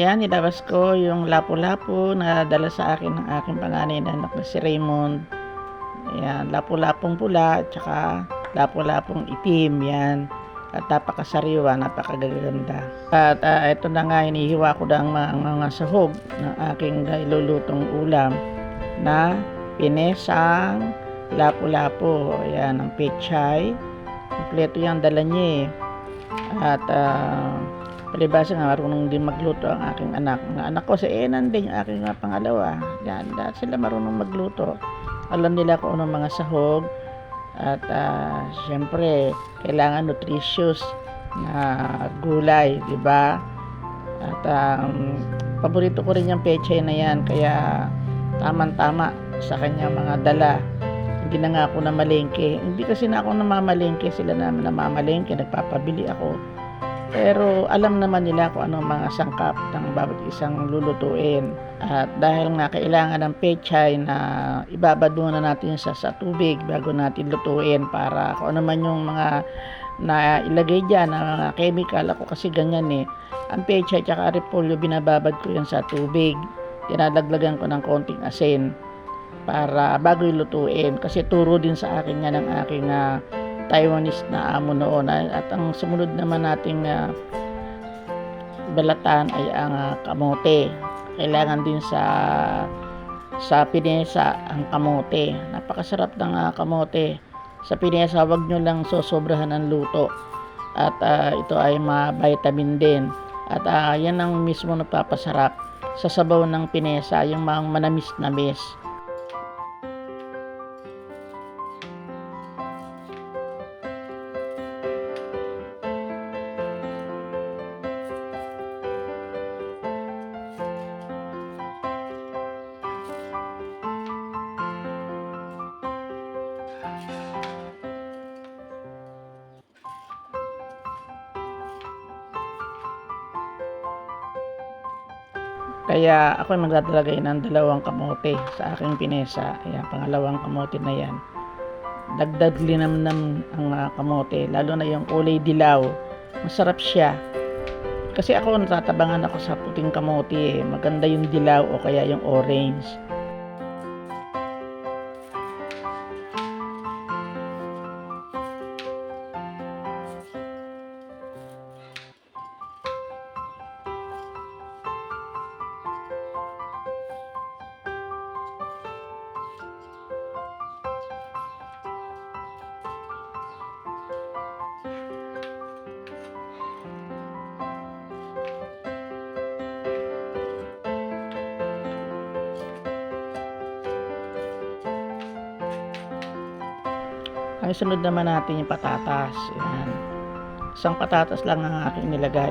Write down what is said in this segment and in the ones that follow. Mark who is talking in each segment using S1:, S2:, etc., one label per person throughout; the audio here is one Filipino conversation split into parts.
S1: ayan, nilabas ko yung lapu-lapu na dala sa akin ng aking panganay na anak na si Raymond. Ayan, lapu-lapong pula, tsaka lapu-lapong itim, yan. At napakasariwa, napakagaganda. At ah, ito na nga, hinihiwa ko na ang mga, mga sahog ng aking ilulutong ulam na pinesang lapu-lapu. Ayan, ang pechay. Kompleto yan, dala niya eh. At ah, palibasa nga marunong din magluto ang aking anak. Mga anak ko si Enan din yung aking pangalawa. Yan, lahat sila marunong magluto. Alam nila kung anong mga sahog. At ah, syempre, kailangan nutritious na gulay, di ba? At um, paborito ko rin yung pechay na yan. Kaya tamang-tama sa kanya mga dala. Hindi na nga ako namalengke. Hindi kasi na ako namamalengke. Sila na namamalengke. Nagpapabili ako. Pero alam naman nila kung anong mga sangkap ng bawat isang lulutuin. At dahil nga kailangan ng pechay na ibabad muna natin sa, sa tubig bago natin lutuin para kung ano man yung mga na ilagay dyan na mga chemical. Ako kasi ganyan eh. Ang pechay at repolyo binababad ko yan sa tubig. Tinadaglagan ko ng konting asin para bago ilutuin. Kasi turo din sa akin yan ng aking ah, Taiwanese na amo noon. At ang sumunod naman nating ah, balatan ay ang ah, kamote. Kailangan din sa sa pinesa ang kamote. Napakasarap ng ah, kamote. Sa pinesa, wag nyo lang sosobrahan ng luto. At ah, ito ay ma-vitamin din. At ah, yan ang mismo nagpapasarap sa sabaw ng pinesa, yung mga manamis-namis. Kaya ako ay magdadalagay ng dalawang kamote sa aking pinesa. Ayan, pangalawang kamote na yan. Dagdag linamnam ang ah, kamote, lalo na yung kulay dilaw. Masarap siya. Kasi ako natatabangan ako sa puting kamote eh. Maganda yung dilaw o kaya yung orange. Ang sunod naman natin yung patatas. Ayan. Isang patatas lang ang aking nilagay.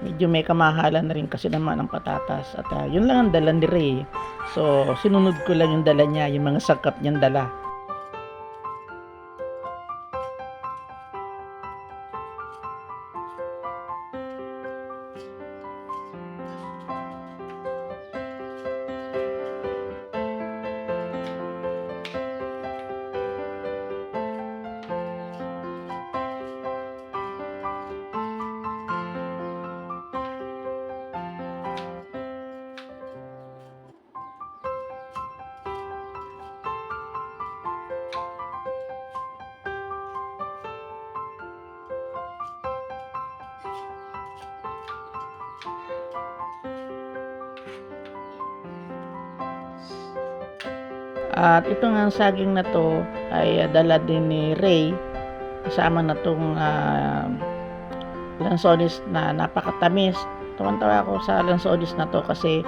S1: Medyo may kamahalan na rin kasi naman ang patatas. At ah, yun lang ang dala ni Ray. So, sinunod ko lang yung dala niya, yung mga sakap niyang dala. At ito nga saging na to ay ah, dala din ni Ray kasama na tong ah, lansones na napakatamis. Tuwan-tawa ako sa lansones na to kasi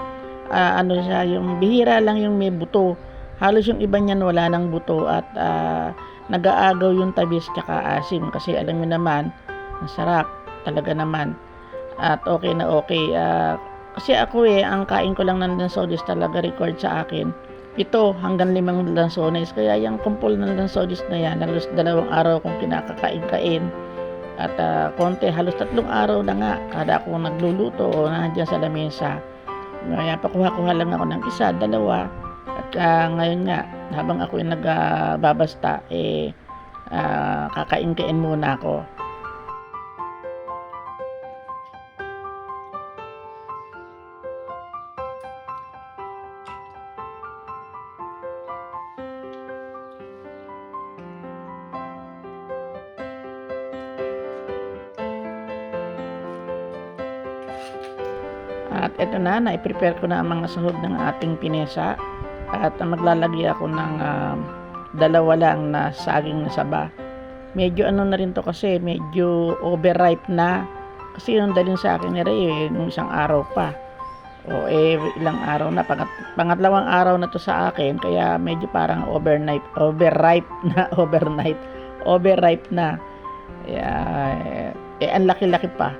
S1: ah, ano siya, yung bihira lang yung may buto. Halos yung iba niyan wala ng buto at ah, nag-aagaw yung tabis tsaka asim kasi alam mo naman, masarap talaga naman. At okay na okay. Ah, kasi ako eh, ang kain ko lang ng lansones talaga record sa akin pito hanggang limang lansones. Kaya yung kumpol ng lansones na yan, halos dalawang araw kong kinakakain-kain. At ah, konti, halos tatlong araw na nga kada ako nagluluto o nandiyan sa lamesa. Kaya pakuha-kuha lang ako ng isa, dalawa. At ah, ngayon nga, habang ako yung nagbabasta, eh, ah, kakain-kain muna ako. At eto na, na-prepare ko na ang mga sahog ng ating pinesa. At maglalagay ako ng ah, dalawa lang na saging na saba. Medyo ano na rin to kasi, medyo overripe na. Kasi yung dalhin sa akin ni Ray, eh, nung isang araw pa. O eh, ilang araw na. Pangat, pangatlawang araw na to sa akin. Kaya medyo parang overnight, overripe na, overnight. Overripe na. Eh, eh, ang laki-laki pa.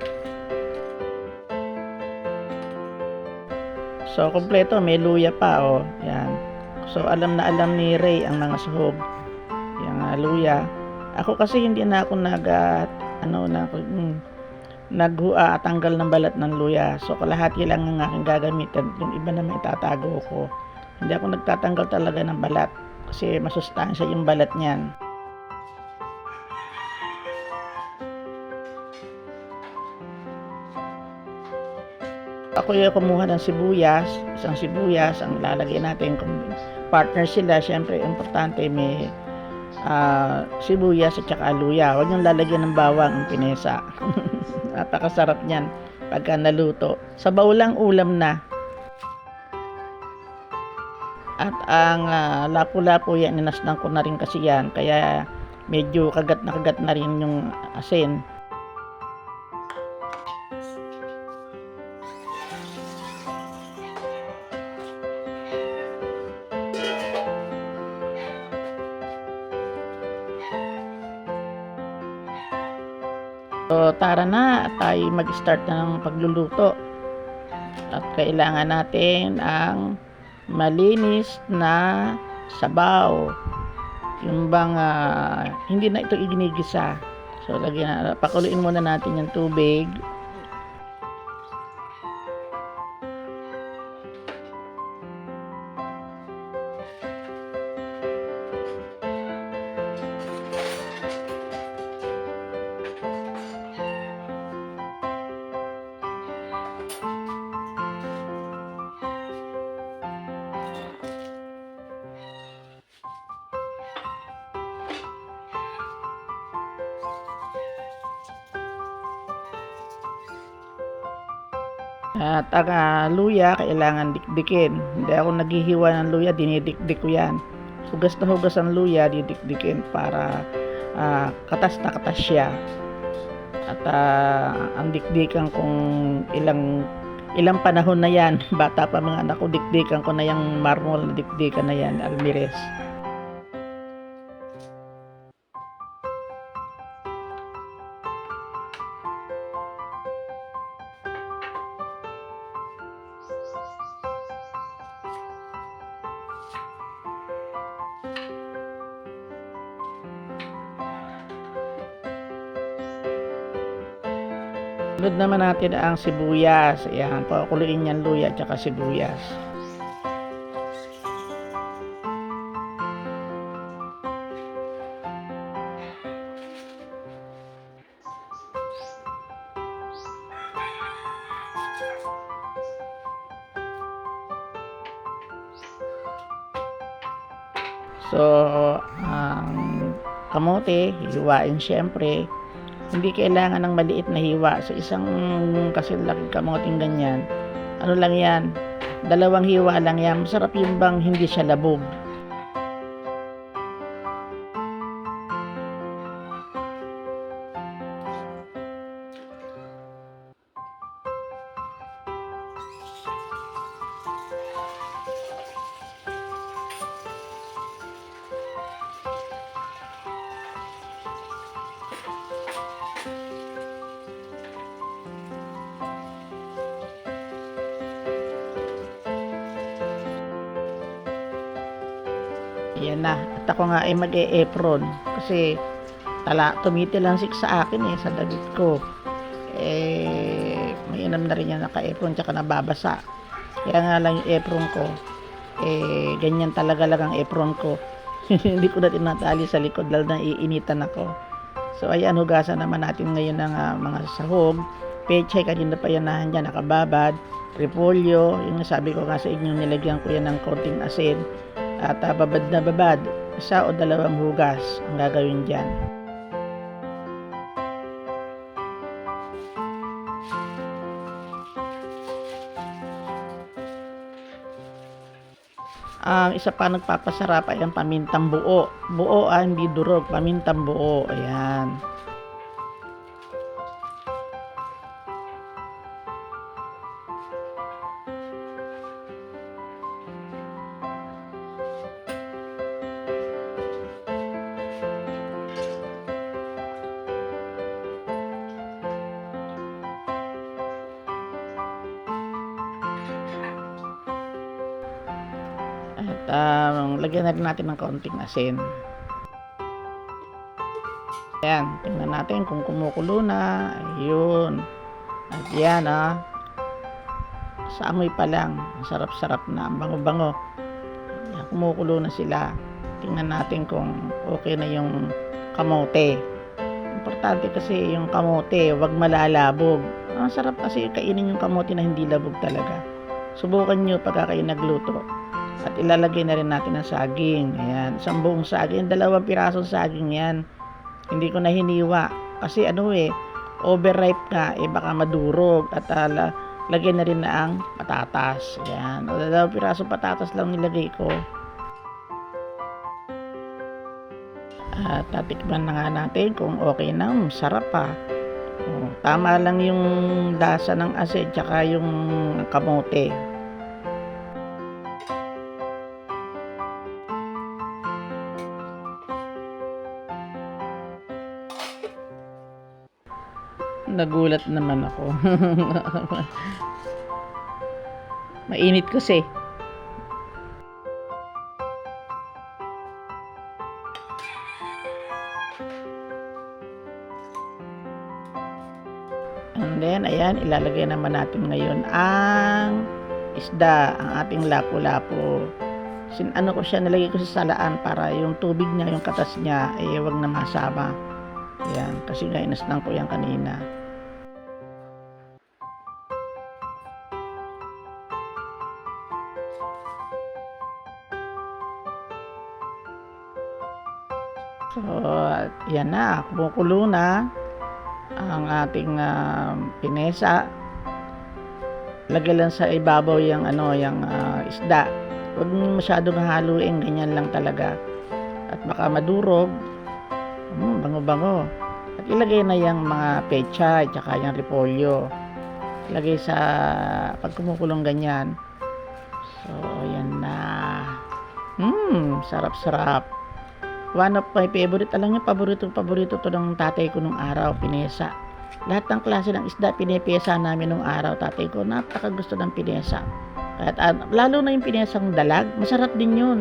S1: So, kompleto. May luya pa, oh. Yan. So, alam na alam ni Ray ang mga suhog. Yung ah, luya. Ako kasi hindi na ako nag, ah, ano na, mm, naghua at tanggal ng balat ng luya. So, kalahati lang ang aking gagamitan. Yung iba naman itatago ko. Hindi ako nagtatanggal talaga ng balat. Kasi masustansya yung balat niyan. Ako yung kumuha ng sibuyas, isang sibuyas, ang lalagay natin kung partner sila, syempre importante may ah, sibuyas at saka luya. Huwag niyong lalagyan ng bawang ang pinesa. Napakasarap niyan pagka naluto. Sa baulang ulam na. At ang ah, lapu-lapu yan, ninasdan ko na rin kasi yan. Kaya medyo kagat na kagat na rin yung asin. Mag-start na ng pagluluto. At kailangan natin ang malinis na sabaw. Yung bang ah, hindi na ito iginigisa. So, lagyan na, pakuluin muna natin yung tubig. At ang ah, luya, kailangan dikdikin. Hindi ako naghihiwa ng luya, dinidikdik ko yan. Hugas na hugas ang luya, didikdikin para ah, katas na katas siya. At ah, ang dikdikan kung ilang ilang panahon na yan, bata pa mga anak ko, dikdikan ko na yung marmol na dikdikan na yan, almires. Sunod naman natin ang sibuyas. Ayan, pakuluin yan luya at saka sibuyas. So, ang kamote, hiwain syempre. Hindi kailangan ng maliit na hiwa. Sa isang kasi laki kamoting ganyan, ano lang yan, dalawang hiwa lang yan. Masarap yung bang hindi siya labog. Yan na. At ako nga ay mag-e-apron. Kasi tala, tumitilansik sa akin eh, sa damit ko. Eh, may inam na rin yan naka-apron tsaka nababasa. Kaya nga lang yung apron ko, eh, ganyan talaga lang ang apron ko. Hindi ko na tinatali sa likod dahil naiinitan ako. So, ayan, hugasan naman natin ngayon ng ah, mga sahog. Peche, kanina pa yan na dyan, nakababad. Repolyo, yung sabi ko nga sa inyo, nilagyan ko yan ng konting asin at uh, babad na babad, isa o dalawang hugas ang gagawin dyan. Ang isa pa nagpapasarap ay ang pamintang buo. Buo ah, hindi durog, pamintang buo. Ayan. Um, lagyan na rin natin ng kaunting asin. Ayan, tingnan natin kung kumukulo na. Ayun. At yan ah. Sa amoy pa lang, ang sarap-sarap na, ang bango-bango. Ayan, kumukulo na sila. Tingnan natin kung okay na yung kamote. Importante kasi yung kamote, wag malalabog. Ang sarap kasi kainin yung kamote na hindi labog talaga. Subukan nyo pagka kayo nagluto. At ilalagay na rin natin ang saging. Ayan, isang buong saging. Dalawang pirasong saging yan. Hindi ko na hiniwa. Kasi ano eh, overripe ka, eh baka madurog. At ala, lagyan na rin na ang patatas. Ayan, o, dalawang pirasong patatas lang nilagay ko. At tatikman na nga natin kung okay na. Sarap pa. Oh, tama lang yung lasa ng asin tsaka yung kamote. Nagulat naman ako. Mainit kasi. And then, ayan, ilalagay naman natin ngayon ang isda, ang ating lapu-lapu. Sin ano ko siya, nilagay ko sa salaan para yung tubig niya, yung katas niya, eh, wag na masama. Ayan, kasi nga inaslang ko yan kanina. So, yan na, kumukulo na ang ating ah, pinesa. Lagay lang sa ibabaw yung ano, yung ah, isda. Huwag masyadong haluin, ganyan lang talaga. At baka madurog. Hmm, bango-bango. At ilagay na yung mga pecha, tsaka yung repolyo. Lagay sa, pag kumukulong ganyan. So, yan na. Hmm, sarap-sarap. One of my favorite. Alam niyo, paborito-paborito to ng tatay ko nung araw, pinesa. Lahat ng klase ng isda, pinepesa namin nung araw, tatay ko. Napaka gusto ng pinesa. At, at lalo na yung pinesang dalag, masarap din yun.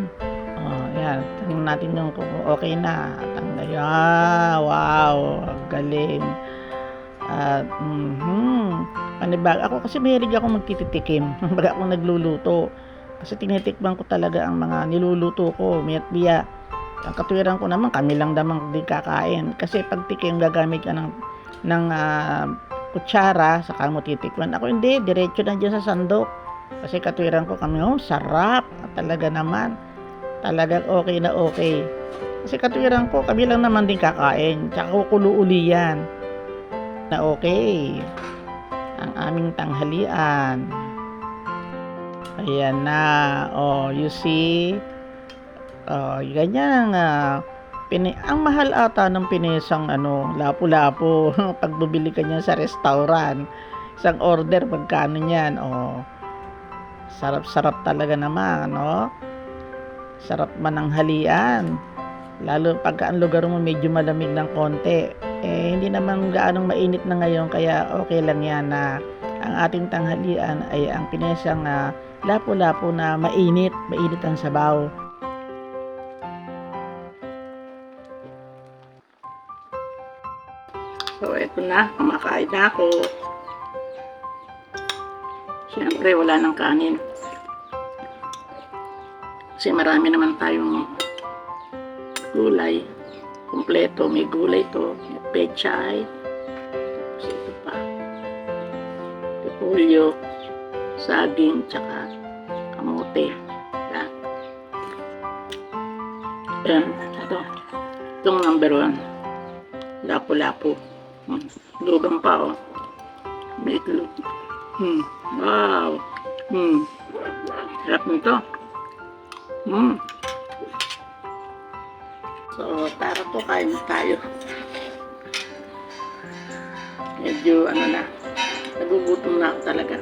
S1: Oh, yan. Tingnan natin yung kung okay na. Tanggal. Ah, wow. Galing. At, mhm. Panibag. Ako kasi mahilig ako magtititikim. Baga ako nagluluto. Kasi tinitikman ko talaga ang mga niluluto ko. Miya't biya. Ang katwiran ko naman, kami lang naman din kakain. Kasi pag tikim, gagamit ka ng, ng ah, kutsara, saka mo titikman. Ako hindi, diretso na dyan sa sandok. Kasi katwiran ko kami, oh, sarap. Talaga naman. Talagang okay na okay. Kasi katwiran ko, kami lang naman din kakain. Tsaka kukulo uli yan. Na okay. Ang aming tanghalian. Ayan na. Oh, you see? Oh, ganyan nga. Pini ang mahal ata ng pinesang ano, lapu-lapu pag bumili ka niyan sa restaurant. Isang order magkano niyan? Oh. Sarap-sarap talaga naman, no? Sarap man ang halian. Lalo pagka ang lugar mo medyo malamig ng konti. Eh, hindi naman gaanong mainit na ngayon, kaya okay lang yan na ang ating tanghalian ay ang pinesang ah, lapu-lapu na mainit, mainit ang sabaw. Eto na. Kumakain na ako. Siyempre, wala nang kanin. Kasi marami naman tayong gulay. Kompleto. May gulay to. Pechay. Tapos ito pa. Repolyo. Saging. Tsaka kamote. Yan. Yan. Ito. Itong number one. Lapu-lapu. Hmm. Lugang pa, oh. May itlog. Hmm. Wow. Hmm. Sarap nito. Mm. So, tara po, kain tayo. Medyo, ano na, nagugutom na ako talaga.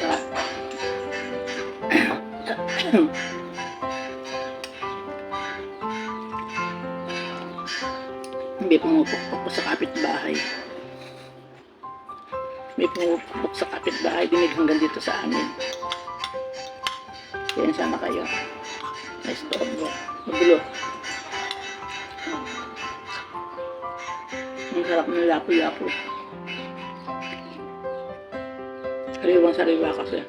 S1: Sa, Hindi pumupukpok po sa kapitbahay. May pumupukpok sa kapitbahay, dinig hanggang dito sa amin. Kaya sana kayo. May stove mo. Magulo. Ang sarap ng lapo-lapo. Sariwang sariwa kasi.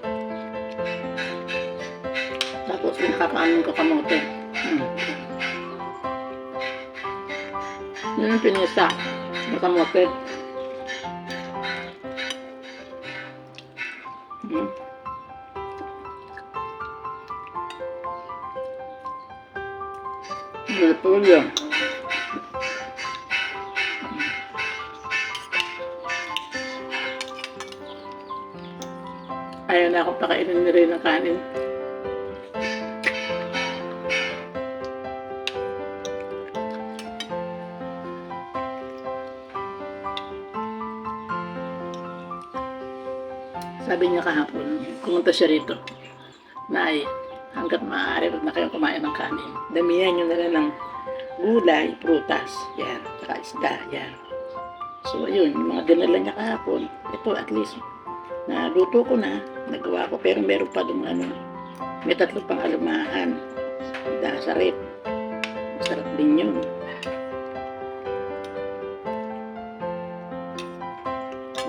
S1: Tapos pinakakanin ko kamote. Hmm. Yun yung pinisa. Yung kamote. Hmm. Repolyo. Ayaw na akong pakainin ni Ray ng kanin. Sabi niya kahapon, pumunta siya rito. Nay, hanggat maaari, huwag na kayong kumain ng kanin. Damihan nyo na lang ng gulay, prutas, yan, saka isda, yan. So, ayun, yung mga dinala niya kahapon, ito at least, naluto ko na, nagawa ko, pero meron pa dong ano, may tatlo pang alumahan, dasarit, masarap din yun.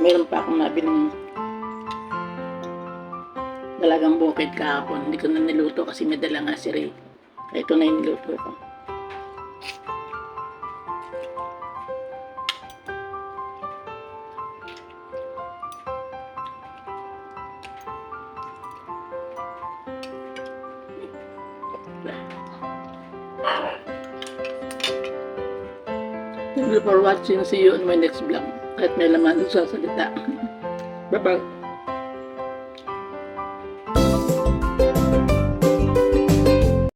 S1: Meron pa akong nabiling dalagang bukid kahapon. Hindi ko na niluto kasi may dala nga si Ray. Ito na yung niluto ko. Thank you for watching. See you on my next vlog. At may laman sa salita. Bye-bye.